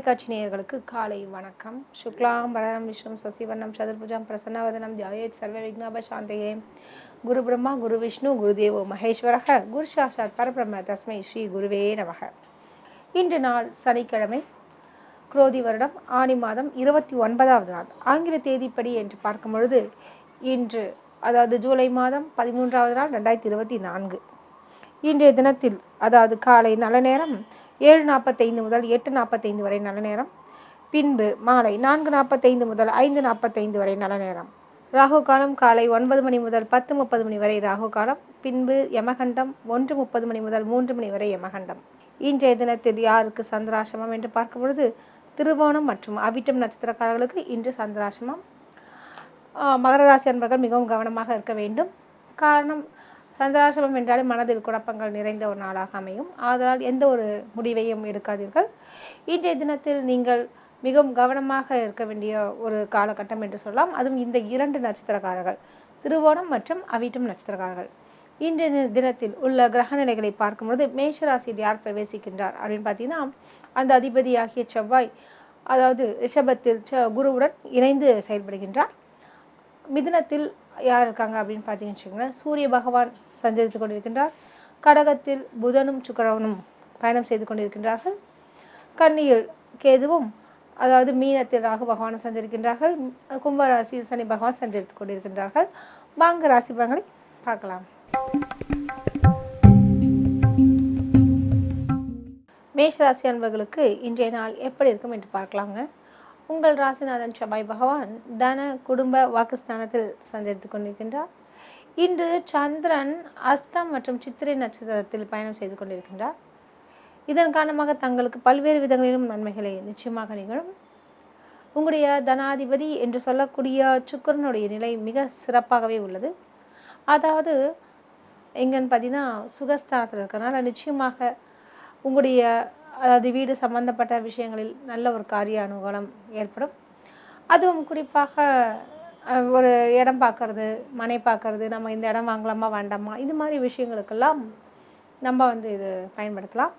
தொலைக்காட்சி நேயர்களுக்கு காலை வணக்கம். சுக்லாம் பரதம் விஷ்ணு சசிவர்ணம் சதுர்புஜம் பிரசன்னவதனம் தியாயேத் சர்வ விக்னாப சாந்தையே. குரு பிரம்மா குரு விஷ்ணு குருதேவோ மகேஸ்வரக குரு சாஷாத் பரபிரம்ம தஸ்மை ஸ்ரீ குருவே நமக. இன்று நாள் சனிக்கிழமை குரோதி வருடம் ஆணி மாதம் இருபத்தி ஒன்பதாவது நாள். ஆங்கில தேதிப்படி என்று பார்க்கும் பொழுது இன்று அதாவது ஜூலை மாதம் பதிமூன்றாவது நாள் ரெண்டாயிரத்தி இருபத்தி நான்கு. இன்றைய தினத்தில் அதாவது காலை நல்ல நேரம் ஏழு நாற்பத்தைந்து முதல் எட்டு நாற்பத்தைந்து வரை நல்ல நேரம். பின்பு மாலை நான்கு நாற்பத்தைந்து முதல் ஐந்து நாற்பத்தைந்து வரை நல்ல நேரம். ராகு காலம் காலை ஒன்பது மணி முதல் பத்து முப்பது மணி வரை ராகு காலம். பின்பு யமகண்டம் ஒன்று முப்பது மணி முதல் மூன்று மணி வரை யமகண்டம். இன்றைய தினத்தில் யாருக்கு சந்திராசிரமம் என்று பார்க்கும் பொழுது திருவோணம் மற்றும் அவிட்டம் நட்சத்திரக்காரர்களுக்கு இன்று சந்திராசிரமம். மகர ராசி அன்பர்கள் மிகவும் கவனமாக இருக்க வேண்டும். காரணம் சந்திராசிரமம் என்றாலே மனதில் குழப்பங்கள் நிறைந்த ஒரு நாளாக அமையும். ஆதலால் எந்த ஒரு முடிவையும் எடுக்காதீர்கள். இன்றைய தினத்தில் நீங்கள் மிகவும் கவனமாக இருக்க வேண்டிய ஒரு காலகட்டம் என்று சொல்லலாம். அதுவும் இந்த இரண்டு நட்சத்திரக்காரர்கள். திருவோணம் மற்றும் அவிட்டம் நட்சத்திரக்காரர்கள். இன்றைய தினத்தில் உள்ள கிரக நிலைகளை பார்க்கும்போது மேஷராசியில் யார் பிரவேசிக்கின்றார் அப்படின்னு பார்த்தீங்கன்னா அந்த அதிபதியாகிய செவ்வாய் அதாவது ரிஷபத்தில் ச- குருவுடன் இணைந்து செயல்படுகின்றார். மிதுனத்தில் யார் இருக்காங்க அப்படின்னு பார்த்தீங்கன்னு வச்சுக்கோங்களேன். சூரிய பகவான் சஞ்சரித்து கொண்டிருக்கின்றார். கடகத்தில் புதனும் சுக்கரவனும் பயணம் செய்து கொண்டிருக்கின்றார்கள். கன்னியில் கேதுவும் அதாவது மீனத்தில் ராகு பகவானும் சஞ்சரிக்கின்றார்கள். கும்பராசியில் சனி பகவான் சஞ்சரித்து கொண்டிருக்கின்றார்கள். வாங்க ராசி பலன்களை பார்க்கலாம். மேஷராசி அன்பர்களுக்கு இன்றைய நாள் எப்படி இருக்கும் என்று பார்க்கலாங்க. உங்கள் ராசிநாதன் செவ்வாய் பகவான் தன குடும்ப வாக்குஸ்தானத்தில் சஞ்சரித்து கொண்டிருக்கின்றார். இன்று சந்திரன் அஸ்தம் மற்றும் சித்திரை நட்சத்திரத்தில் பயணம் செய்து கொண்டிருக்கின்றார். இதன் காரணமாக தங்களுக்கு பல்வேறு விதங்களிலும் நன்மைகளை நிச்சயமாக நிகழும். உங்களுடைய தனாதிபதி என்று சொல்லக்கூடிய சுக்கிரனுடைய நிலை மிக சிறப்பாகவே உள்ளது. அதாவது எங்கன்னு பார்த்தீங்கன்னா சுகஸ்தானத்தில் இருக்கிறனால நிச்சயமாக உங்களுடைய அதாவது வீடு சம்பந்தப்பட்ட விஷயங்களில் நல்ல ஒரு காரிய அனுகூலம் ஏற்படும். அதுவும் குறிப்பாக ஒரு இடம் பார்க்கறது மனை பார்க்கறது நம்ம இந்த இடம் வாங்கலாமா வேண்டாமா இது மாதிரி விஷயங்களுக்கெல்லாம் நம்ம வந்து இது பயன்படுத்தலாம்.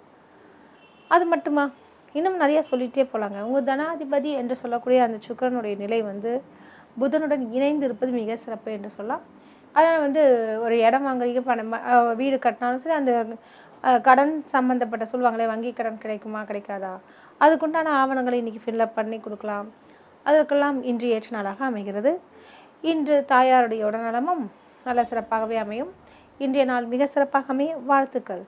அது மட்டுமா? இன்னும் நிறையா சொல்லிகிட்டே போகலாங்க உங்கள் தனாதிபதி என்று சொல்லக்கூடிய அந்த சுக்கிரனுடைய நிலை வந்து புதனுடன் இணைந்து இருப்பது மிக சிறப்பு என்று சொல்லலாம். அதனால் வந்து ஒரு இடம் வாங்குறீங்க பணம் வீடு கட்டினாலும் சரி அந்த கடன் சம்மந்தப்பட்ட சொல்லுவாங்களே வங்கி கடன் கிடைக்குமா கிடைக்காதா? அதுக்குண்டான ஆவணங்களை இன்றைக்கி ஃபில்லப் பண்ணி கொடுக்கலாம். அதற்கெல்லாம் இன்று ஏற்ற நாளாக அமைகிறது. இன்று தாயாருடைய உடல்நலமும் நல்ல சிறப்பாகவே அமையும். இன்றைய நாள் மிக சிறப்பாக அமைய வாழ்த்துக்கள்.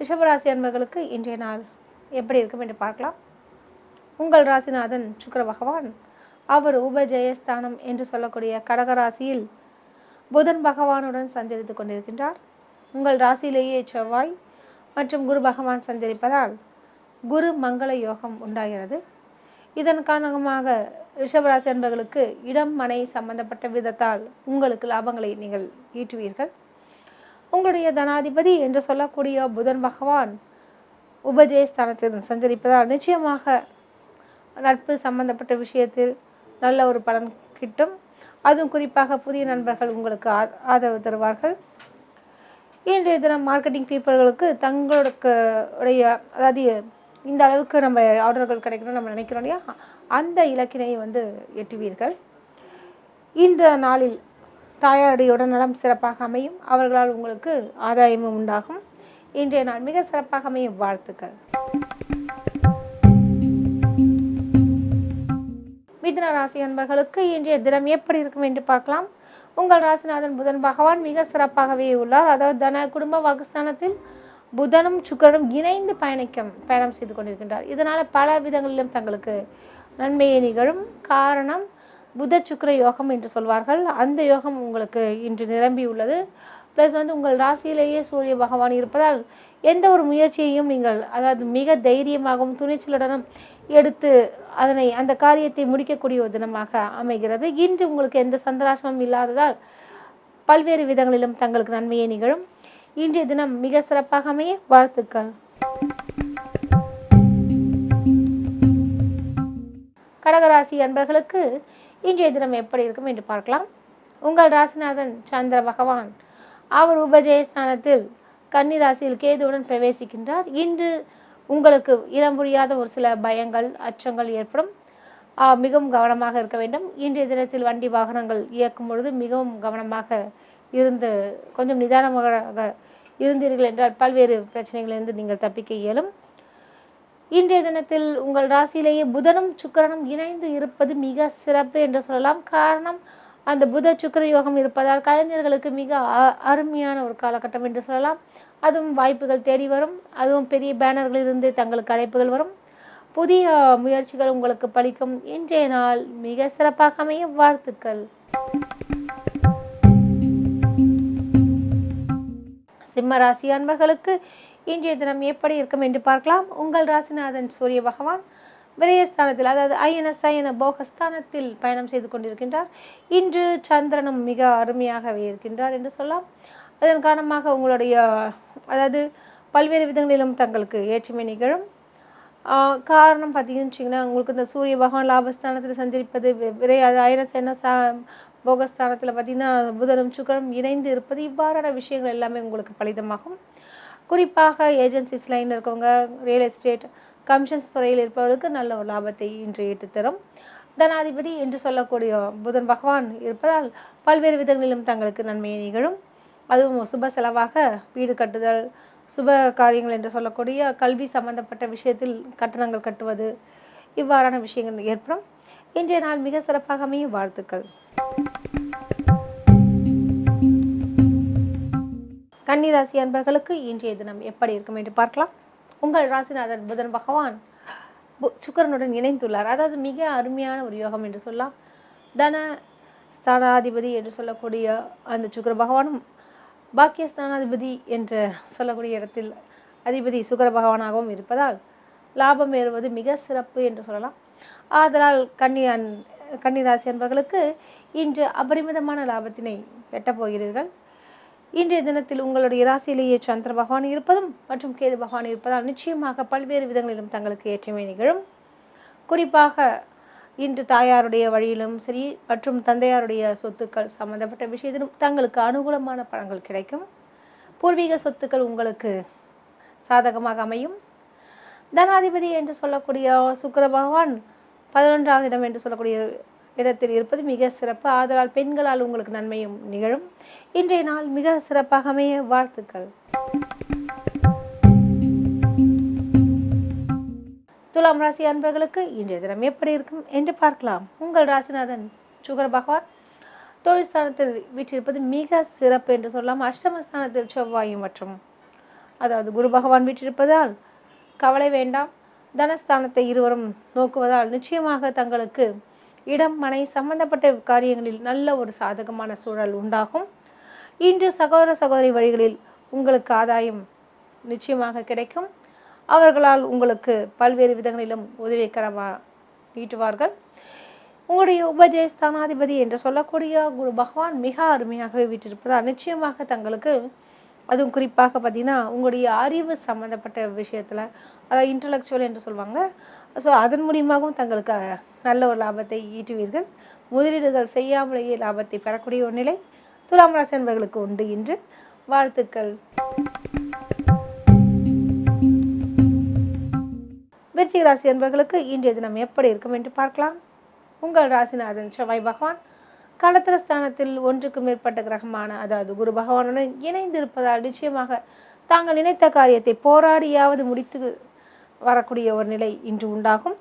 ரிஷபராசி அன்பர்களுக்கு இன்றைய நாள் எப்படி இருக்கும் என்று பார்க்கலாம். உங்கள் ராசிநாதன் சுக்கர பகவான் அவர் உபஜெயஸ்தானம் என்று சொல்லக்கூடிய கடகராசியில் புதன் பகவானுடன் சஞ்சரித்து கொண்டிருக்கின்றார். உங்கள் ராசியிலேயே செவ்வாய் மற்றும் குரு பகவான் சஞ்சரிப்பதால் குரு மங்கள யோகம் உண்டாகிறது. இதன் காரணமாக ரிஷபராசி அன்பர்களுக்கு இடம் மனை சம்பந்தப்பட்ட விதத்தால் உங்களுக்கு லாபங்களை நீங்கள் ஈட்டுவீர்கள். உங்களுடைய தனாதிபதி என்று சொல்லக்கூடிய புதன் பகவான் உபஜயஸ்தானத்தில் சஞ்சரிப்பதால் நிச்சயமாக நட்பு சம்பந்தப்பட்ட விஷயத்தில் நல்ல ஒரு பலன் கிட்டும். அதுவும் குறிப்பாக புதிய நண்பர்கள் உங்களுக்கு ஆ- ஆதரவு தருவார்கள். இன்றைய தினம் மார்க்கெட்டிங் பீப்புள்களுக்கு தங்களுக்கு உடைய அதாவது இந்த அளவுக்கு நம்ம ஆர்டர்கள் கிடைக்கணும்னு நம்ம நினைக்கிறோம் இல்லையா? அந்த இலக்கினை வந்து எட்டுவீர்கள். இந்த நாளில் தாயாருடைய உடல்நலம் சிறப்பாக அமையும். அவர்களால் உங்களுக்கு ஆதாயமும் உண்டாகும். இன்றைய நாள் மிக சிறப்பாக அமையும். வாழ்த்துக்கள். மிதுன ராசி அன்பர்களுக்கு இன்றைய தினம் எப்படி இருக்கும் என்று பார்க்கலாம். உங்கள் ராசிநாதன் புதன் பகவான் மிக சிறப்பாகவே உள்ளார். அதாவது தன குடும்ப வாக்குஸ்தானத்தில் புதனும் சுக்கரனும் இணைந்து பயணிக்கும் பயணம் செய்து கொண்டிருக்கின்றார். இதனால் பல விதங்களிலும் தங்களுக்கு நன்மையை நிகழும். காரணம் புத சுக்கர யோகம் என்று சொல்வார்கள். அந்த யோகம் உங்களுக்கு இன்று நிரம்பி உள்ளது. ப்ளஸ் வந்து உங்கள் ராசியிலேயே சூரிய பகவான் இருப்பதால் எந்த ஒரு முயற்சியையும் நீங்கள் அதாவது மிக தைரியமாகவும் துணிச்சலுடனும் எடுத்து அதனை அந்த காரியத்தை முடிக்கக்கூடிய ஒரு தினமாக அமைகிறது. இன்று உங்களுக்கு எந்த சந்திராசமும் இல்லாததால் பல்வேறு விதங்களிலும் தங்களுக்கு நன்மையை நிகழும். இன்றைய தினம் மிக சிறப்பாக அமைய வாழ்த்துக்கள். கடகராசி அன்பர்களுக்கு இன்றைய தினம் எப்படி இருக்கும் என்று பார்க்கலாம். உங்கள் ராசிநாதன் சந்திர பகவான். அவர் உபஜயஸ்தானத்தில் கன்னி ராசியில் கேதுவுடன் பிரவேசிக்கின்றார். இன்று உங்களுக்கு இனம் புரியாத ஒரு சில பயங்கள் அச்சங்கள் ஏற்படும். மிகவும் கவனமாக இருக்க வேண்டும். இன்றைய தினத்தில் வண்டி வாகனங்கள் இயக்கும் பொழுது மிகவும் கவனமாக இருந்து கொஞ்சம் நிதானமாக இருந்தீர்கள் என்றால் பல்வேறு பிரச்சனைகளிலிருந்து நீங்கள் தப்பிக்க இயலும். இன்றைய தினத்தில் உங்கள் ராசியிலேயே புதனும் சுக்கிரனும் இணைந்து இருப்பது மிக சிறப்பு என்று சொல்லலாம். காரணம் அந்த புத சுக்கிர யோகம் இருப்பதால் கலைஞர்களுக்கு மிக அ- அருமையான ஒரு காலகட்டம் என்று சொல்லலாம். அதுவும் வாய்ப்புகள் தேடி வரும். அதுவும் பெரிய பேனர்களிலிருந்து தங்களுக்கு அழைப்புகள் வரும். புதிய முயற்சிகள் உங்களுக்கு பலிக்கும். இன்றைய நாள் மிக சிறப்பாக அமைய வாழ்த்துக்கள். சிம்ம ராசி அன்பர்களுக்கு இன்றைய தினம் எப்படி இருக்கும் என்று பார்க்கலாம். உங்கள் ராசிநாதன் சூரிய பகவான் விரயஸ்தானத்தில் அதாவது ஐஎன்எஸ் ஐஎன போகஸ்தானத்தில் பயணம் செய்து கொண்டிருக்கின்றார். இன்று சந்திரனும் மிக அருமையாகவே இருக்கின்றார் என்று சொல்லலாம். அதன் காரணமாக உங்களுடைய அதாவது பல்வேறு விதங்களிலும் தங்களுக்கு ஏற்றுமை நிகழும். காரணம் பார்த்தீங்கன்னு வச்சிங்கன்னா உங்களுக்கு இந்த சூரிய பகவான் லாபஸ்தானத்தில் சஞ்சரிப்பது விரை அது ஐஎன்எஸ் சா போகஸ்தானத்தில் பார்த்திங்கன்னா புதனும் சுக்கரம் இணைந்து இருப்பது இவ்வாறான விஷயங்கள் எல்லாமே உங்களுக்கு பலிதமாகும். குறிப்பாக ஏஜென்சிஸ் லைன் இருக்கவங்க ரியல் எஸ்டேட் கமிஷன்ஸ் துறையில் இருப்பவர்களுக்கு நல்ல ஒரு லாபத்தை இன்று ஈட்டுத்தரும் தனாதிபதி என்று சொல்லக்கூடிய புதன் பகவான் இருப்பதால் பல்வேறு விதங்களிலும் தங்களுக்கு நன்மையை நிகழும். அதுவும் சுப செலவாக வீடு கட்டுதல் சுப காரியங்கள் என்று சொல்லக்கூடிய கல்வி சம்பந்தப்பட்ட விஷயத்தில் கட்டணங்கள் கட்டுவது இவ்வாறான விஷயங்கள் ஏற்படும். இன்றைய நாள் மிக சிறப்பாக அமையும். வாழ்த்துக்கள். கன்னி ராசி அன்பர்களுக்கு இன்றைய தினம் எப்படி இருக்கும் என்று பார்க்கலாம். உங்கள் ராசிநாதன் புதன் பகவான் பு- சுக்கிரனுடன் இணைந்துள்ளார். அதாவது மிக அருமையான ஒரு யோகம் என்று சொல்லலாம். தன ஸ்தானாதிபதி என்று சொல்லக்கூடிய அந்த சுக்கிர பகவானும் பாக்கியஸ்தானாதிபதி என்று சொல்லக்கூடிய இடத்தில் அதிபதி சுகர பகவானாகவும் இருப்பதால் லாபம் ஏறுவது மிக சிறப்பு என்று சொல்லலாம். ஆதலால் கன்னியான் கன்னிராசி என்பவர்களுக்கு இன்று அபரிமிதமான லாபத்தினை எட்டப் போகிறீர்கள். இன்றைய தினத்தில் உங்களுடைய ராசியிலேயே சந்திர பகவான் இருப்பதும் மற்றும் கேது பகவான் இருப்பதால் நிச்சயமாக பல்வேறு விதங்களிலும் தங்களுக்கு ஏற்றுமை நிகழும். குறிப்பாக இன்று தாயாருடைய வழியிலும் சரி மற்றும் தந்தையாருடைய சொத்துக்கள் சம்பந்தப்பட்ட விஷயத்திலும் தங்களுக்கு அனுகூலமான பலன்கள் கிடைக்கும். பூர்வீக சொத்துக்கள் உங்களுக்கு சாதகமாக அமையும். தனாதிபதி என்று சொல்லக்கூடிய சுக்கர பகவான் பதினொன்றாவது இடம் என்று சொல்லக்கூடிய இடத்தில் இருப்பது மிக சிறப்பு. ஆதலால் பெண்களால் உங்களுக்கு நன்மையும் நிகழும். இன்றைய நாள் மிக சிறப்பாக அமைய வாழ்த்துக்கள். துலாம் ராசி அன்பர்களுக்கு இன்றைய தினம் எப்படி இருக்கும் என்று பார்க்கலாம். உங்கள் ராசிநாதன் சுகர் பகவான் தொழில்ஸ்தானத்தில் வீற்றிருப்பது மிக சிறப்பு என்று சொல்லலாம். அஷ்டமஸ்தானத்தில் செவ்வாயும் மற்றும் அதாவது குரு பகவான் வீற்றிருப்பதால் கவலை வேண்டாம். தனஸ்தானத்தை இருவரும் நோக்குவதால் நிச்சயமாக தங்களுக்கு இடம் மனை சம்பந்தப்பட்ட காரியங்களில் நல்ல ஒரு சாதகமான சூழல் உண்டாகும். இன்று சகோதர சகோதரி வழிகளில் உங்களுக்கு ஆதாயம் நிச்சயமாக கிடைக்கும். அவர்களால் உங்களுக்கு பல்வேறு விதங்களிலும் உதவிகரமாக ஈட்டுவார்கள் உங்களுடைய உபஜயஸ்தானாதிபதி என்று சொல்லக்கூடிய குரு பகவான் மிக அருமையாகவே வீட்டிருப்பதால் நிச்சயமாக தங்களுக்கு அதுவும் குறிப்பாக பார்த்தீங்கன்னா உங்களுடைய அறிவு சம்மந்தப்பட்ட விஷயத்தில் அதாவது இன்டலெக்சுவல் என்று சொல்லுவாங்க. ஸோ அதன் மூலியமாகவும் தங்களுக்கு நல்ல ஒரு லாபத்தை ஈட்டுவீர்கள். முதலீடுகள் செய்யாமலேயே லாபத்தை பெறக்கூடிய ஒரு நிலை துலாம் ராசி என்பவர்களுக்கு உண்டு இன்று வாழ்த்துக்கள். விருச்சிக ராசி என்பவர்களுக்கு இன்றைய தினம் எப்படி இருக்கும் என்று பார்க்கலாம். உங்கள் ராசிநாதன் செவ்வாய் பகவான் களத்திர ஸ்தானத்தில் ஒன்றுக்கு மேற்பட்ட கிரகமான அதாவது குரு பகவானுடன் இணைந்து இருப்பதால் நிச்சயமாக தாங்கள் நினைத்த காரியத்தை போராடியாவது முடித்து வரக்கூடிய ஒரு நிலை இன்று உண்டாகும்.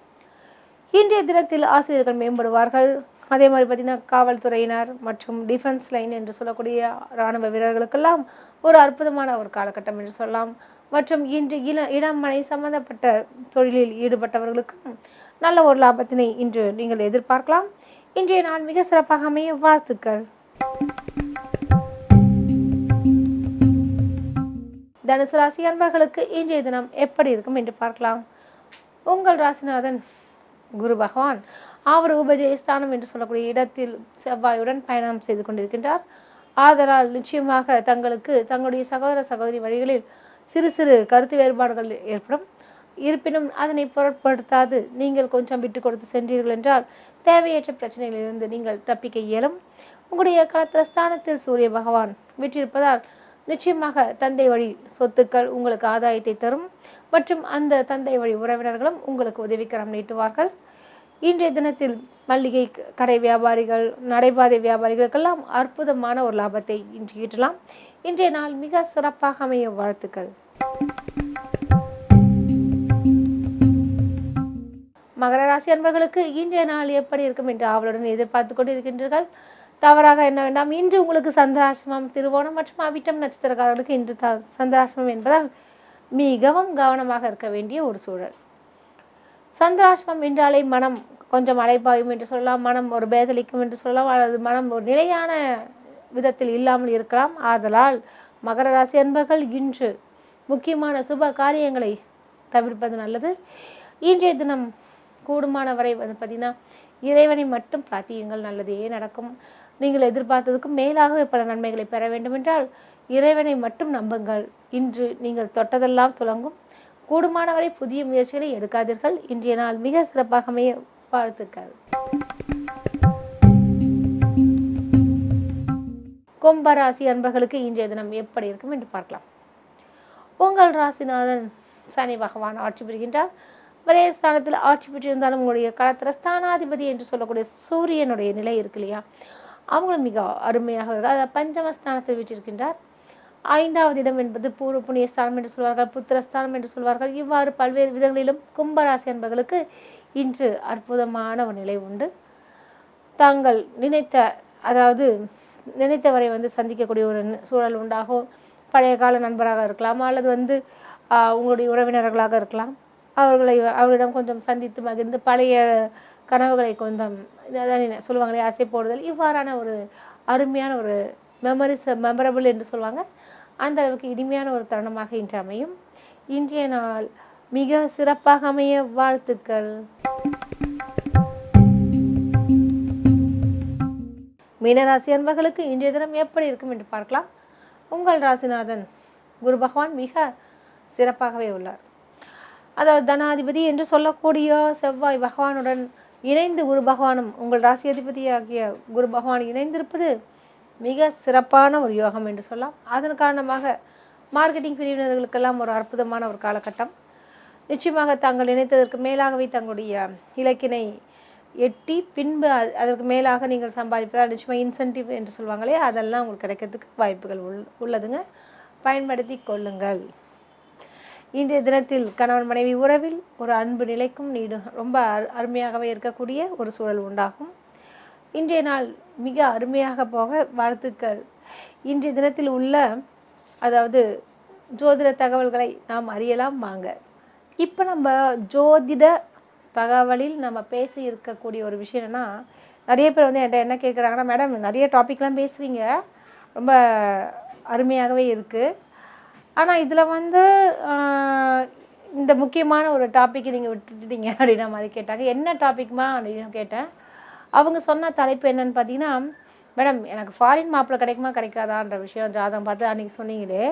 இன்றைய தினத்தில் ஆசிரியர்கள் மேம்படுவார்கள். அதே மாதிரி பார்த்தீங்கன்னா காவல்துறையினர் மற்றும் டிஃபென்ஸ் லைன் என்று சொல்லக்கூடிய இராணுவ வீரர்களுக்கெல்லாம் ஒரு அற்புதமான ஒரு காலகட்டம் என்று சொல்லலாம். மற்றும் இன்று இள இளமனை சம்பந்தப்பட்ட தொழிலில் ஈடுபட்டவர்களுக்கும் நல்ல ஒரு லாபத்தினை இன்று நீங்கள் எதிர்பார்க்கலாம். இன்றைய நாள் மிக சிறப்பாக அமைய வாழ்த்துக்கள். தனுசு ராசி அன்பர்களுக்கு இன்றைய தினம் எப்படி இருக்கும் என்று பார்க்கலாம். உங்கள் ராசிநாதன் குரு பகவான் அவர் உபஜயஸ்தானம் என்று சொல்லக்கூடிய இடத்தில் செவ்வாயுடன் பயணம் செய்து கொண்டிருக்கின்றார். ஆதலால் நிச்சயமாக தங்களுக்கு தங்களுடைய சகோதர சகோதரி வழிகளில் சிறு சிறு கருத்து வேறுபாடுகள் ஏற்படும். இருப்பினும் அதனை பொருட்படுத்தாது. நீங்கள் கொஞ்சம் விட்டு கொடுத்து சென்றீர்கள் என்றால் தேவையற்ற பிரச்சனைகளிலிருந்து நீங்கள் தப்பிக்க இயலும். உங்களுடைய களத்திர ஸ்தானத்தில் சூரிய பகவான் விற்றிருப்பதால் நிச்சயமாக தந்தை வழி சொத்துக்கள் உங்களுக்கு ஆதாயத்தை தரும் மற்றும் அந்த தந்தை வழி உறவினர்களும் உங்களுக்கு உதவிக்கரம் நீட்டுவார்கள். இன்றைய தினத்தில் மல்லிகை க- கடை வியாபாரிகள் நடைபாதை வியாபாரிகளுக்கெல்லாம் அற்புதமான ஒரு லாபத்தை இன்று ஈட்டலாம். இன்றைய நாள் மிக சிறப்பாக அமைய வாழ்த்துக்கள். மகர ராசி அன்பர்களுக்கு இன்றைய நாள் எப்படி இருக்கும் என்று ஆவலுடன் எதிர்பார்த்து கொண்டிருக்கின்றீர்கள். தவறாக என்ன வேண்டாம் இன்று உங்களுக்கு சந்திராசிரமம் திருவோணம் மற்றும் அவிட்டம் நட்சத்திரக்காரர்களுக்கு இன்று த சந்திராசிரமம் என்பதால் மிகவும் கவனமாக இருக்க வேண்டிய ஒரு சூழல். சந்திராசிரமம் என்றாலே மனம் கொஞ்சம் அலைப்பாயும் என்று சொல்லலாம் மனம் ஒரு பேதலிக்கும் என்று சொல்லலாம் அல்லது மனம் ஒரு நிலையான விதத்தில் இல்லாமல் இருக்கலாம். ஆதலால் மகர ராசி அன்பர்கள் இன்று முக்கியமான சுப காரியங்களை தவிர்ப்பது நல்லது. இன்றைய தினம் கூடுமானவரை வந்து பார்த்தீங்கன்னா இறைவனை மட்டும் பிரார்த்தியுங்கள் நல்லதே நடக்கும். நீங்கள் எதிர்பார்த்ததுக்கும் மேலாகவே பல நன்மைகளை பெற வேண்டுமென்றால் இறைவனை மட்டும் நம்புங்கள். இன்று நீங்கள் தொட்டதெல்லாம் துலங்கும் கூடுமானவரை புதிய முயற்சிகளை எடுக்காதீர்கள். இன்றைய நாள் மிக சிறப்பாக அமைய வாழ்த்துக்கள். கும்பராசி அன்பர்களுக்கு இன்றைய தினம் எப்படி இருக்கும் என்று பார்க்கலாம். உங்கள் ராசிநாதன் சனி பகவான் ஆட்சி புரிகின்றார். ஒரே ஸ்தானத்தில் ஆட்சி பெற்றிருந்தாலும் உங்களுடைய காலத்தில் ஸ்தானாதிபதி என்று சொல்லக்கூடிய சூரியனுடைய நிலை இருக்கு இல்லையா? அவங்களும் மிக அருமையாக இருக்கிற அதாவது பஞ்சம பஞ்சமஸ்தானத்தில் வீற்றிருக்கின்றார். ஐந்தாவது இடம் என்பது பூர்வ புண்ணிய ஸ்தானம் என்று சொல்வார்கள் புத்திரஸ்தானம் என்று சொல்வார்கள். இவ்வாறு பல்வேறு விதங்களிலும் கும்பராசி என்பவர்களுக்கு இன்று அற்புதமான ஒரு நிலை உண்டு. தாங்கள் நினைத்த அதாவது நினைத்தவரை வந்து சந்திக்கக்கூடிய ஒரு சூழல் உண்டாகும். பழைய கால நண்பராக இருக்கலாம் அல்லது வந்து உங்களுடைய உறவினர்களாக இருக்கலாம். அவர்களை அவரிடம் கொஞ்சம் சந்தித்து மகிழ்ந்து பழைய கனவுகளை கொஞ்சம் அதான் என்ன சொல்லுவாங்களே அசை போடுதல். இவ்வாறான ஒரு அருமையான ஒரு மெமரிஸ் மெமரபிள் என்று சொல்லுவாங்க. அந்த அளவுக்கு இனிமையான ஒரு தருணமாக இன்று அமையும். இன்றைய நாள் மிக சிறப்பாக அமைய வாழ்த்துக்கள். மீனராசி அன்பர்களுக்கு இன்றைய தினம் எப்படி இருக்கும் என்று பார்க்கலாம். உங்கள் ராசிநாதன் குரு பகவான் மிக சிறப்பாகவே உள்ளார். அதாவது தனாதிபதி என்று சொல்லக்கூடிய செவ்வாய் பகவானுடன் இணைந்து குரு பகவானும் உங்கள் ராசி அதிபதியாகிய குரு பகவான் இணைந்திருப்பது மிக சிறப்பான ஒரு யோகம் என்று சொல்லலாம். அதன் காரணமாக மார்க்கெட்டிங் பிரிவினர்களுக்கெல்லாம் ஒரு அற்புதமான ஒரு காலகட்டம். நிச்சயமாக தாங்கள் நினைத்ததற்கு மேலாகவே தங்களுடைய இலக்கினை எட்டி பின்பு அதற்கு மேலாக நீங்கள் சம்பாதிப்பதால் நிச்சயமாக இன்சென்டிவ் என்று சொல்லுவாங்களே அதெல்லாம் உங்களுக்கு கிடைக்கிறதுக்கு வாய்ப்புகள் உள் உள்ளதுங்க. பயன்படுத்தி கொள்ளுங்கள். இன்றைய தினத்தில் கணவன் மனைவி உறவில் ஒரு அன்பு நிலைக்கும் நீடு ரொம்ப அரு- அருமையாகவே இருக்கக்கூடிய ஒரு சூழல் உண்டாகும். இன்றைய நாள் மிக அருமையாக போக வாழ்த்துக்கள். இன்றைய தினத்தில் உள்ள அதாவது ஜோதிட தகவல்களை நாம் அறியலாம் வாங்க. இப்போ நம்ம ஜோதிட தகவலில் நம்ம பேசி இருக்கக்கூடிய ஒரு விஷயம் நிறைய பேர் வந்து என்கிட்ட என்ன கேட்குறாங்கன்னா மேடம் நிறைய டாப்பிக்லாம் பேசுகிறீங்க ரொம்ப அருமையாகவே இருக்குது ஆனால் இதில் வந்து இந்த முக்கியமான ஒரு டாப்பிக்கை நீங்கள் விட்டுட்டீங்க அப்படின்ற மாதிரி கேட்டாங்க. என்ன டாபிக்மா அப்படின்னு கேட்டேன். அவங்க சொன்ன தலைப்பு என்னன்னு பார்த்தீங்கன்னா மேடம் எனக்கு ஃபாரின் மாப்பிள்ளை கிடைக்குமா கிடைக்காதான்ற விஷயம் ஜாதகம் பார்த்து அன்றைக்கி சொன்னீங்களே.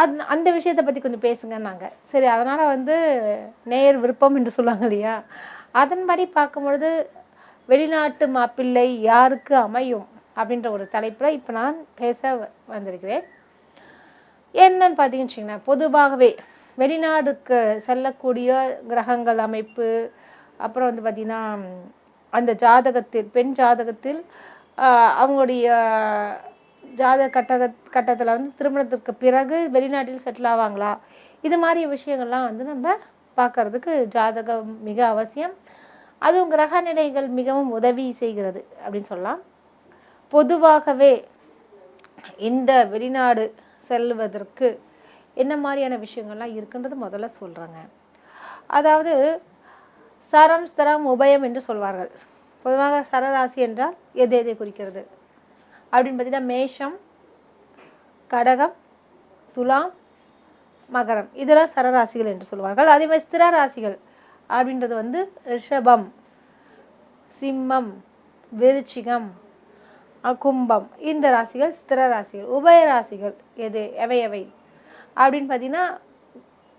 அந் அந்த விஷயத்தை பற்றி கொஞ்சம் பேசுங்கன்னாங்க. சரி அதனால் வந்து நேர் விருப்பம் என்று சொல்லுவாங்க இல்லையா? அதன்படி பார்க்கும்பொழுது வெளிநாட்டு மாப்பிள்ளை யாருக்கு அமையும்? அப்படின்ற ஒரு தலைப்பில் இப்போ நான் பேச வந்திருக்கிறேன். என்னன்னு பார்த்தீங்கன்னு பொதுவாகவே வெளிநாடுக்கு செல்லக்கூடிய கிரகங்கள் அமைப்பு அப்புறம் வந்து பார்த்திங்கன்னா அந்த ஜாதகத்தில் பெண் ஜாதகத்தில் அவங்களுடைய ஜாதக கட்டக கட்டத்தில் வந்து திருமணத்திற்கு பிறகு வெளிநாட்டில் செட்டில் ஆவாங்களா? இது மாதிரி விஷயங்கள்லாம் வந்து நம்ம பார்க்கறதுக்கு ஜாதகம் மிக அவசியம். அதுவும் கிரக நிலைகள் மிகவும் உதவி செய்கிறது அப்படின்னு சொல்லலாம். பொதுவாகவே இந்த வெளிநாடு செல்வதற்கு என்ன மாதிரியான விஷயங்கள்லாம் இருக்குன்றது முதல்ல சொல்கிறேங்க அதாவது சரம் ஸ்தரம் உபயம் என்று சொல்வார்கள். பொதுவாக சரராசி என்றால் எது எதை குறிக்கிறது? அப்படின்னு பார்த்தீங்கன்னா மேஷம் கடகம் துலாம் மகரம். இதெல்லாம் சரராசிகள் என்று சொல்வார்கள். அதே மாதிரி ஸ்திர ராசிகள் அப்படின்றது வந்து ரிஷபம் சிம்மம் விருச்சிகம் கும்பம் இந்த ராசிகள் ஸ்திர ராசிகள் உபய ராசிகள் எது எவை எவை? அப்படின்னு பார்த்தீங்கன்னா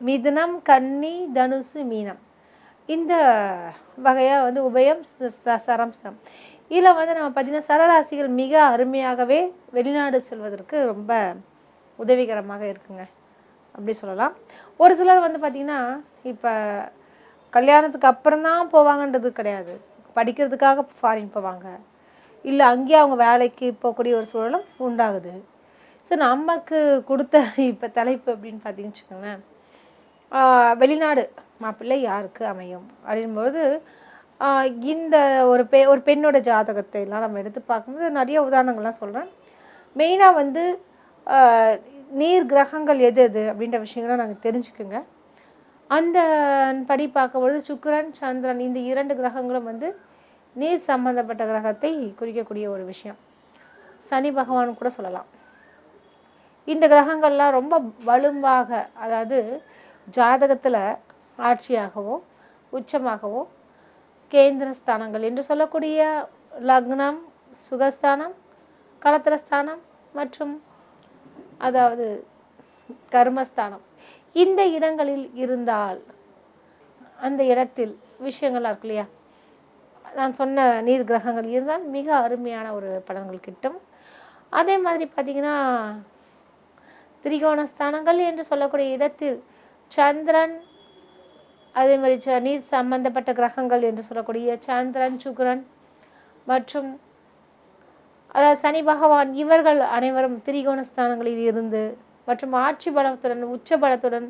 மிதுனம் கன்னி தனுசு மீனம். இந்த வகையாக வந்து உபயம் ச- சரம் ஸ்தம் இதில் வந்து நம்ம பார்த்தீங்கன்னா சரராசிகள் மிக அருமையாகவே வெளிநாடு செல்வதற்கு ரொம்ப உதவிகரமாக இருக்குங்க. அப்படி சொல்லலாம். ஒரு சிலர் வந்து பார்த்திங்கன்னா இப்போ கல்யாணத்துக்கு அப்புறம் தான் போவாங்கன்றது கிடையாது. படிக்கிறதுக்காக ஃபாரின் போவாங்க. இல்லை அங்கேயே அவங்க வேலைக்கு போகக்கூடிய ஒரு சூழலும் உண்டாகுது. ஸோ நமக்கு கொடுத்த இப்போ தலைப்பு அப்படின்னு பார்த்தீங்கன்னு வச்சுக்கோங்களேன். வெளிநாடு மாப்பிள்ளை யாருக்கு அமையும்? அப்படின்போது இந்த ஒரு பெ ஒரு பெண்ணோட ஜாதகத்தை எல்லாம் நம்ம எடுத்து பார்க்கும்போது நிறைய உதாரணங்கள்லாம் சொல்கிறேன் மெயினாக வந்து நீர் கிரகங்கள் எது எது அப்படின்ற விஷயங்களை நாங்கள் தெரிஞ்சுக்குங்க. அந்த படி பார்க்கும்பொழுது சுக்கரன் சந்திரன் இந்த இரண்டு கிரகங்களும் வந்து நீர் சம்பந்தப்பட்ட கிரகத்தை குறிக்கக்கூடிய ஒரு விஷயம். சனி பகவான் கூட சொல்லலாம். இந்த கிரகங்கள்லாம் ரொம்ப வலுவாக அதாவது ஜாதகத்தில் ஆட்சியாகவோ உச்சமாகவோ கேந்திர ஸ்தானங்கள் என்று சொல்லக்கூடிய லக்னம் சுகஸ்தானம் கலத்திரஸ்தானம் மற்றும் அதாவது கர்மஸ்தானம். இந்த இடங்களில் இருந்தால் அந்த இடத்தில் விஷயங்கள்லாம் இருக்கு இல்லையா? நான் சொன்ன நீர் கிரகங்கள் இருந்தால் மிக அருமையான ஒரு பலன்கள் கிட்டும். அதே மாதிரி பார்த்தீங்கன்னா திரிகோண ஸ்தானங்கள் என்று சொல்லக்கூடிய இடத்தில் சந்திரன் அதே மாதிரி ச- நீர் சம்பந்தப்பட்ட கிரகங்கள் என்று சொல்லக்கூடிய சந்திரன் சுக்ரன் மற்றும் அதாவது சனி பகவான் இவர்கள் அனைவரும் திரிகோண ஸ்தானங்களில் இருந்து மற்றும் ஆட்சி பலத்துடன் உச்ச பலத்துடன்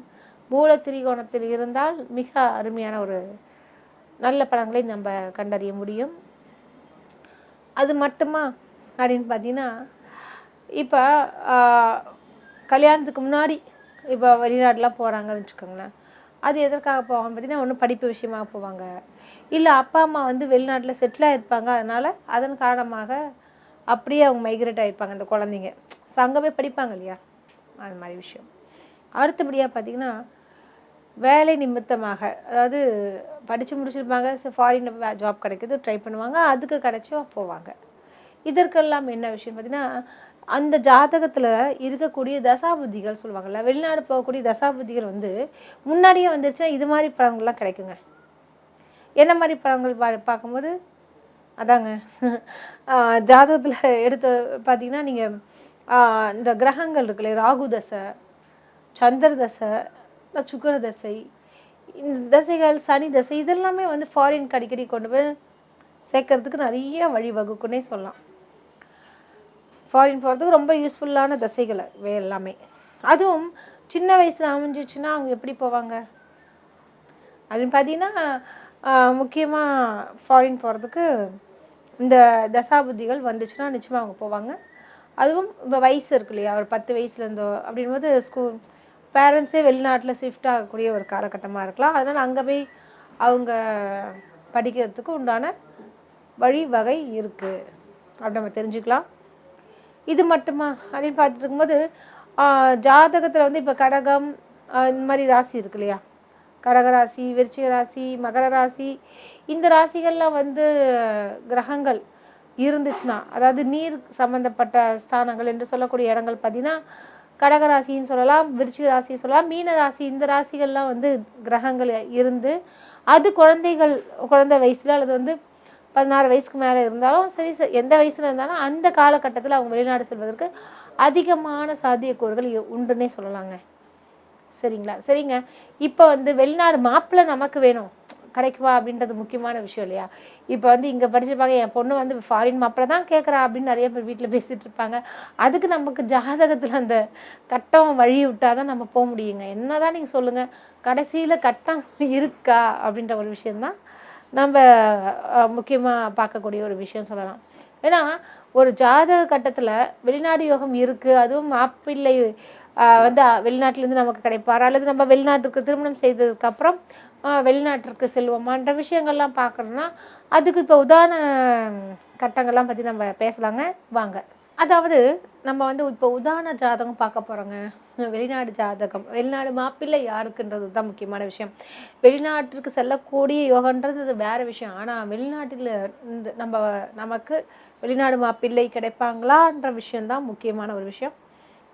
மூல திரிகோணத்தில் இருந்தால் மிக அருமையான ஒரு நல்ல படங்களை நம்ம கண்டறிய முடியும். அது மட்டுமா? அப்படின்னு பார்த்தீங்கன்னா இப்போ கல்யாணத்துக்கு முன்னாடி இப்போ வெளிநாடுலாம் போகிறாங்கன்னு வச்சுக்கோங்களேன். அது எதற்காக போவாங்க பார்த்தீங்கன்னா ஒன்று படிப்பு விஷயமாக போவாங்க. இல்லை அப்பா அம்மா வந்து வெளிநாட்டில் செட்டிலாக இருப்பாங்க அதனால் அதன் காரணமாக அப்படியே அவங்க மைக்ரேட் ஆகிருப்பாங்க அந்த குழந்தைங்க. ஸோ அங்கே போய் படிப்பாங்க இல்லையா? அது மாதிரி விஷயம். அடுத்தபடியாக பார்த்தீங்கன்னா வேலை நிமித்தமாக அதாவது படித்து முடிச்சிருப்பாங்க. ஃபாரின் ஜாப் கிடைக்கிது ட்ரை பண்ணுவாங்க. அதுக்கு கிடைச்சும் போவாங்க. இதற்கெல்லாம் என்ன விஷயம் பார்த்தீங்கன்னா அந்த ஜாதகத்தில் இருக்கக்கூடிய தசாபுத்திகள் சொல்லுவாங்கல்ல வெளிநாடு போகக்கூடிய தசாபுத்திகள் வந்து முன்னாடியே வந்துருச்சுன்னா இது மாதிரி பழங்கள்லாம் கிடைக்குங்க. என்ன மாதிரி பழங்கள் பா பார்க்கும்போது? அதாங்க. ஜாதகத்தில் எடுத்து பார்த்தீங்கன்னா நீங்கள் இந்த கிரகங்கள் இருக்குல்ல ராகு தசை சந்திர தசை சுக்கர தசை தசைகள் சனி தசை இதெல்லாமே வந்து ஃபாரின் அடிக்கடி கொண்டு போய் சேர்க்கறதுக்கு நிறைய வழிவகுக்குன்னே சொல்லலாம். ஃபாரின் போகிறதுக்கு ரொம்ப யூஸ்ஃபுல்லான தசைகளை வே எல்லாமே. அதுவும் சின்ன வயசில் அமைஞ்சிச்சுன்னா அவங்க எப்படி போவாங்க? அப்படின்னு பார்த்தீங்கன்னா முக்கியமாக ஃபாரின் போகிறதுக்கு இந்த தசாபுத்திகள் வந்துச்சுன்னா நிச்சயமாக அவங்க போவாங்க. அதுவும் இப்போ வயசு இருக்கு இல்லையா? ஒரு பத்து வயசுலேருந்தோ அப்படின்போது ஸ்கூல் பேரண்ட்ஸே வெளிநாட்டில் ஷிஃப்ட் ஆகக்கூடிய ஒரு காலகட்டமாக இருக்கலாம். அதனால் அங்கே போய் அவங்க படிக்கிறதுக்கு உண்டான வழிவகை இருக்குது அப்படி நம்ம தெரிஞ்சுக்கலாம். இது மட்டுமா? அப்படின்னு பார்த்துட்டு இருக்கும்போது ஜாதகத்தில் வந்து இப்போ கடகம் இந்த மாதிரி ராசி இருக்கு இல்லையா? கடக ராசி விருச்சிக ராசி மகர ராசி இந்த ராசிகள்லாம் வந்து கிரகங்கள் இருந்துச்சுன்னா அதாவது நீர் சம்பந்தப்பட்ட ஸ்தானங்கள் என்று சொல்லக்கூடிய இடங்கள் பார்த்தீங்கன்னா கடக ராசின்னு சொல்லலாம் விருச்சிக ராசி சொல்லலாம் மீன ராசி இந்த ராசிகள்லாம் வந்து கிரகங்கள் இருந்து அது குழந்தைகள் குழந்தை வயசில் அல்லது வந்து பதினாறு வயசுக்கு மேலே இருந்தாலும் சரி எந்த வயசில் இருந்தாலும் அந்த காலகட்டத்தில் அவங்க வெளிநாடு செல்வதற்கு அதிகமான சாத்தியக்கூறுகள் உண்டுன்னே சொல்லலாங்க. சரிங்களா? சரிங்க. இப்போ வந்து வெளிநாடு மாப்பிள்ளை நமக்கு வேணும். கிடைக்குமா அப்படின்றது முக்கியமான விஷயம் இல்லையா? இப்போ வந்து இங்கே படிச்சிருப்பாங்க என் பொண்ணு வந்து ஃபாரின் மாப்பிள்ளை தான் கேட்குறா அப்படின்னு நிறைய பேர் வீட்டில் பேசிட்டு இருப்பாங்க. அதுக்கு நமக்கு ஜாதகத்தில் அந்த கட்டம் வழி விட்டால் தான் நம்ம போக முடியுங்க. என்னதான் நீங்கள் சொல்லுங்கள் கடைசியில் கட்டம் இருக்கா அப்படின்ற ஒரு விஷயந்தான் நம்ம முக்கியமாக பார்க்கக்கூடிய ஒரு விஷயம் சொல்லலாம். ஏன்னா ஒரு ஜாதக கட்டத்தில் வெளிநாடு யோகம் இருக்குது அதுவும் மாப்பிள்ளை வந்து வெளிநாட்டிலேருந்து நமக்கு கிடைப்பார்? அல்லது நம்ம வெளிநாட்டுக்கு திருமணம் செய்ததுக்கப்புறம் வெளிநாட்டிற்கு செல்வோமான்ற விஷயங்கள்லாம் பார்க்குறோன்னா அதுக்கு இப்போ உதாரண கட்டங்கள்லாம் பற்றி நம்ம பேசலாங்க. வாங்க. அதாவது நம்ம வந்து இப்போ உதாரண ஜாதகம் பார்க்க போகிறோங்க வெளிநாடு ஜாதகம். வெளிநாடு மாப்பிள்ளை யாருக்குன்றது தான் முக்கியமான விஷயம். வெளிநாட்டிற்கு செல்லக்கூடிய யோகன்றது அது வேறு விஷயம். ஆனால் வெளிநாட்டில் இந்த நம்ம நமக்கு வெளிநாடு மாப்பிள்ளை கிடைப்பாங்களான்ற விஷயம்தான் முக்கியமான ஒரு விஷயம்.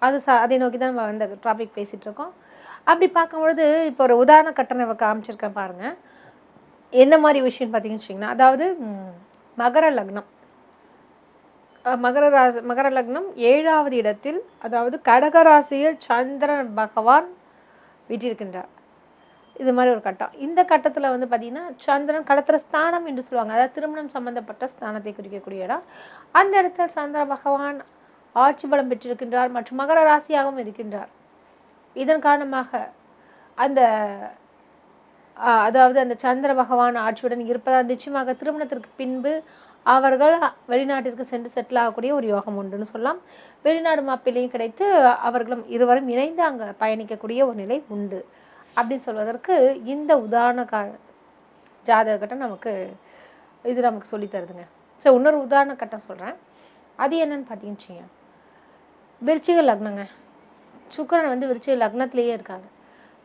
அது ச அதை நோக்கி தான் நம்ம அந்த டாபிக் பேசிகிட்ருக்கோம் இருக்கோம். அப்படி பார்க்கும்பொழுது இப்போ ஒரு உதாரண கட்டணம் காமிச்சிருக்கேன் பாருங்கள் என்ன மாதிரி விஷயம்னு பார்த்தீங்கன்னு வச்சிங்கன்னா அதாவது மகர லக்னம். மகர ராசி மகர லக்னம் ஏழாவது இடத்தில் அதாவது கடகராசியில் சந்திரன் பகவான் விட்டிருக்கின்றார் இது மாதிரி ஒரு கட்டம். இந்த கட்டத்தில் வந்து பார்த்திங்கன்னா சந்திரன் கடத்திர ஸ்தானம் என்று சொல்லுவாங்க. அதாவது திருமணம் சம்பந்தப்பட்ட ஸ்தானத்தை குறிக்கக்கூடிய இடம். அந்த இடத்தில் சந்திர பகவான் ஆட்சி பலம் பெற்றிருக்கின்றார் மற்றும் மகர ராசியாகவும் இருக்கின்றார். இதன் காரணமாக அந்த அதாவது அந்த சந்திர பகவான் ஆட்சியுடன் இருப்பதால் நிச்சயமாக திருமணத்திற்கு பின்பு அவர்கள் வெளிநாட்டிற்கு சென்று செட்டில் ஆகக்கூடிய ஒரு யோகம் உண்டுன்னு சொல்லலாம். வெளிநாடு மாப்பிள்ளையும் கிடைத்து அவர்களும் இருவரும் இணைந்து அங்கே பயணிக்கக்கூடிய ஒரு நிலை உண்டு. அப்படின்னு சொல்வதற்கு இந்த உதாரண கா ஜாதக கட்டம் நமக்கு இது நமக்கு சொல்லித் தருதுங்க. ஸோ இன்னொரு உதாரண கட்டம் சொல்கிறேன் அது என்னன்னு பார்த்தீங்கன்னு வச்சுக்கோங்க. விருச்சிக லக்னங்க. சுக்கிரன் வந்து விருச்சிக லக்னத்திலேயே இருக்காங்க.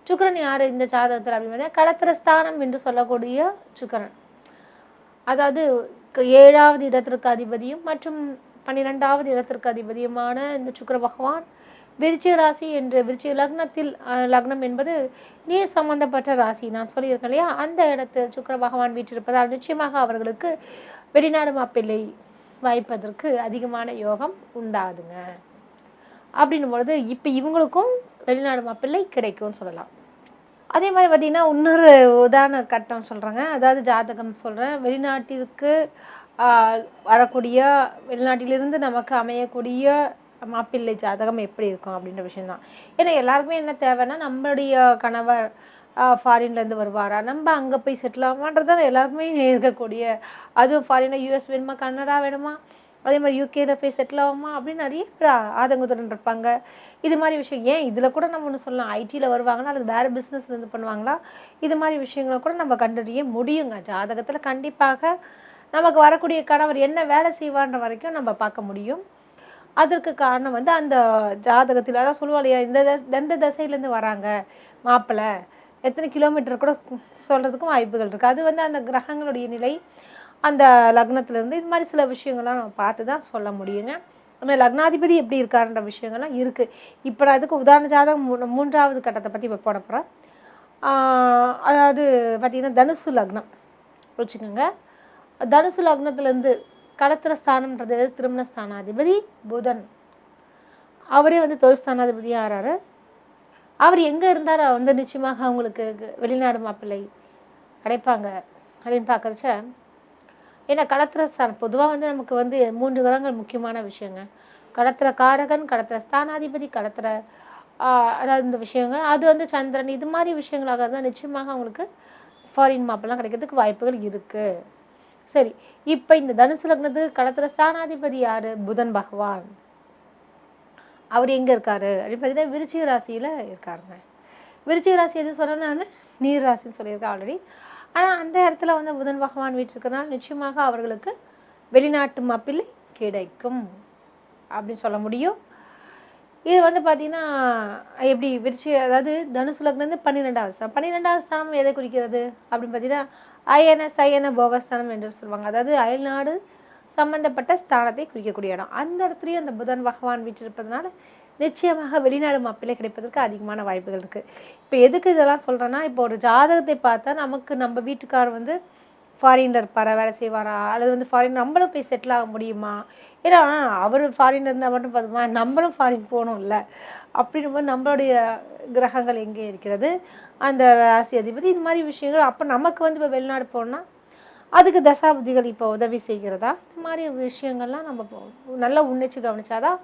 சுக்கரன் யார்? இந்த ஜாதகத்தில் அப்படின்னு பார்த்தா கடத்திர ஸ்தானம் என்று சொல்லக்கூடிய சுக்கரன். அதாவது ஏழாவது இடத்திற்கு அதிபதியும் மற்றும் பன்னிரெண்டாவது இடத்திற்கு அதிபதியுமான இந்த சுக்கர பகவான் விருச்சிக ராசி என்று விருச்சிக லக்னத்தில் லக்னம் என்பது நீர் சம்பந்தப்பட்ட ராசி. நான் சொல்லியிருக்கேன் இல்லையா? அந்த இடத்தில் சுக்கிர பகவான் வீற்றிருப்பதால் நிச்சயமாக அவர்களுக்கு வெளிநாடு மாப்பிள்ளை வாய்ப்பதற்கு அதிகமான யோகம் உண்டாதுங்க. அப்படின்னும் பொழுது இப்போ இவங்களுக்கும் வெளிநாடு மாப்பிள்ளை கிடைக்கும்னு சொல்லலாம். அதே மாதிரி பார்த்தீங்கன்னா இன்னொரு உதாரண கட்டம் சொல்கிறேங்க அதாவது ஜாதகம் சொல்கிறேன் வெளிநாட்டிற்கு வரக்கூடிய வெளிநாட்டிலிருந்து நமக்கு அமையக்கூடிய மாப்பிள்ளை ஜாதகம் எப்படி இருக்கும் அப்படின்ற விஷயந்தான் ஏன்னா எல்லாருக்குமே என்ன தேவைன்னா நம்மளுடைய கணவர் ஃபாரின்லேருந்து வருவாரா? நம்ம அங்கே போய் செட்டில் ஆகுமான்றது தான் எல்லாருக்குமே இருக்கக்கூடிய. அதுவும் ஃபாரினில் யூஎஸ் வேணுமா கனடா வேணுமா? அதே மாதிரி யூகேல போய் செட்டில் ஆகுமா அப்படின்னு நிறைய பேர் ஆதங்கத்துடன் இருப்பாங்க. இது மாதிரி விஷயம் ஏன் இதில் கூட நம்ம ஒன்று சொல்லலாம்? ஐடியில் வருவாங்கன்னா அல்லது வேறு பிஸ்னஸ்லேருந்து பண்ணுவாங்களா? இது மாதிரி விஷயங்களை கூட நம்ம கண்டறிய முடியுங்க. ஜாதகத்தில் கண்டிப்பாக நமக்கு வரக்கூடிய கணவர் என்ன வேலை செய்வான்ற வரைக்கும் நம்ம பார்க்க முடியும். அதற்கு காரணம் வந்து அந்த ஜாதகத்தில் அதான் சொல்லுவோம் இல்லையா இந்த த எந்த திசையிலேருந்து வராங்க? மாப்பிள்ளை எத்தனை கிலோமீட்டர் கூட சொல்கிறதுக்கும் வாய்ப்புகள் இருக்குது அது வந்து அந்த கிரகங்களுடைய நிலை அந்த லக்னத்துலேருந்து இது மாதிரி சில விஷயங்கள்லாம் நம்ம பார்த்து தான் சொல்ல முடியுங்க. ஆனால் லக்னாதிபதி எப்படி இருக்காருன்ற விஷயங்கள்லாம் இருக்குது இப்போ நான் அதுக்கு உதாரண ஜாதகம் மூ- மூன்றாவது கட்டத்தை பற்றி இப்போ போட போகிறேன் அதாவது பார்த்திங்கன்னா தனுசு லக்னம். வச்சுக்கோங்க. தனுசு லக்னத்துலேருந்து கடத்திர ஸ்தானம்ன்றது திருமண ஸ்தானாதிபதி புதன். அவரே வந்து தொழில் ஸ்தானாதிபதியாக ஆறாரு. அவர் எங்கே இருந்தார் வந்து நிச்சயமாக அவங்களுக்கு வெளிநாடு மாப்பிள்ளை கிடைப்பாங்க அப்படின்னு பார்க்குறச்ச ஏன்னா கடத்திர ஸ்தானம் பொதுவாக வந்து நமக்கு வந்து மூன்று கிரகங்கள் முக்கியமான விஷயங்க. கடத்திர காரகன் கடத்திர ஸ்தானாதிபதி கடத்திர ஆஹ், அதாவது இந்த விஷயங்கள். அது வந்து சந்திரன். இது மாதிரி விஷயங்களாக இருந்தால் நிச்சயமாக அவங்களுக்கு ஃபாரின் மாப்பெல்லாம் கிடைக்கிறதுக்கு வாய்ப்புகள் இருக்குது சரி இப்போ இந்த தனுசு லக்னத்துக்கு கடத்திர ஸ்தானாதிபதி யார்? புதன் பகவான். அவர் எங்கே இருக்காரு? அப்படின்னு பார்த்தீங்கன்னா விருச்சிக ராசியில் இருக்காருங்க. விருச்சிக ராசி எது சொன்னேன் நான் நீர் ராசின்னு சொல்லியிருக்கேன் ஆல்ரெடி ஆனால் அந்த இடத்துல வந்து புதன் பகவான் வீட்டிருக்கனால நிச்சயமாக அவர்களுக்கு வெளிநாட்டு மாப்பிள்ளை கிடைக்கும் அப்படின்னு சொல்ல முடியும். இது வந்து பார்த்திங்கன்னா எப்படி விரிச்சு அதாவது தனுசு லக்னந்து பன்னிரெண்டாவது ஸ்தானம். பன்னிரெண்டாவது ஸ்தானம் எதை குறிக்கிறது? அப்படின்னு பார்த்தீங்கன்னா அயன சயன போகஸ்தானம் என்று சொல்லுவாங்க. அதாவது அயல்நாடு சம்பந்தப்பட்ட ஸ்தானத்தை குறிக்கக்கூடிய இடம். அந்த இடத்துலையும் அந்த புதன் பகவான் வீட்டிருப்பதனால நிச்சயமாக வெளிநாடு மாப்பிள்ளை கிடைப்பதற்கு அதிகமான வாய்ப்புகள் இருக்குது இப்போ எதுக்கு இதெல்லாம் சொல்கிறேன்னா இப்போ ஒரு ஜாதகத்தை பார்த்தா நமக்கு நம்ம வீட்டுக்கார் வந்து ஃபாரினில் இருப்பாரா வேலை செய்வாரா? அல்லது வந்து ஃபாரின் நம்மளும் போய் செட்டில் ஆக முடியுமா? ஏன்னா அவர் ஃபாரின் இருந்தால் மட்டும் பார்த்துமா நம்மளும் ஃபாரின் போகணும்ல. அப்படின்னும் போது நம்மளுடைய கிரகங்கள் எங்கே இருக்கிறது? அந்த ராசி அதிபதி இது மாதிரி விஷயங்கள் அப்போ நமக்கு வந்து இப்போ வெளிநாடு போனால் அதுக்கு தசாபதிகள் இப்போ உதவி செய்கிறதா? இது மாதிரி விஷயங்கள்லாம் நம்ம நல்லா உன்னிச்சு கவனிச்சாதான்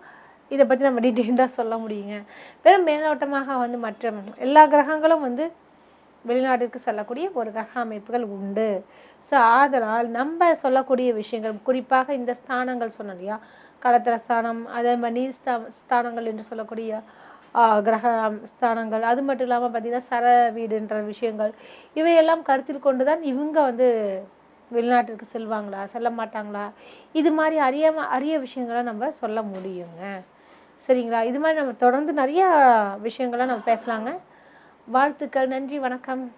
இதை பற்றி நம்ம டீட்டெயிலாக சொல்ல முடியுங்க. வெறும் மேலோட்டமாக வந்து மற்ற எல்லா கிரகங்களும் வந்து வெளிநாட்டிற்கு செல்லக்கூடிய ஒரு கிரக அமைப்புகள் உண்டு. ஸோ ஆதலால் நம்ம சொல்லக்கூடிய விஷயங்கள் குறிப்பாக இந்த ஸ்தானங்கள் சொன்னோம் இல்லையா? கடத்திர ஸ்தானம் அதே மாதிரி நீர் ஸ்தா ஸ்தானங்கள் என்று சொல்லக்கூடிய கிரக ஸ்தானங்கள் அது மட்டும் இல்லாமல் பார்த்திங்கன்னா சர வீடுன்ற விஷயங்கள் இவையெல்லாம் கருத்தில் கொண்டு தான் இவங்க வந்து வெளிநாட்டிற்கு செல்வாங்களா? செல்ல மாட்டாங்களா? இது மாதிரி அறிய அரிய விஷயங்களை நம்ம சொல்ல முடியுங்க. சரிங்களா? இது மாதிரி நம்ம தொடர்ந்து நிறையா விஷயங்களை நம்ம பேசலாங்க. வாழ்த்துக்கள் நன்றி வணக்கம்.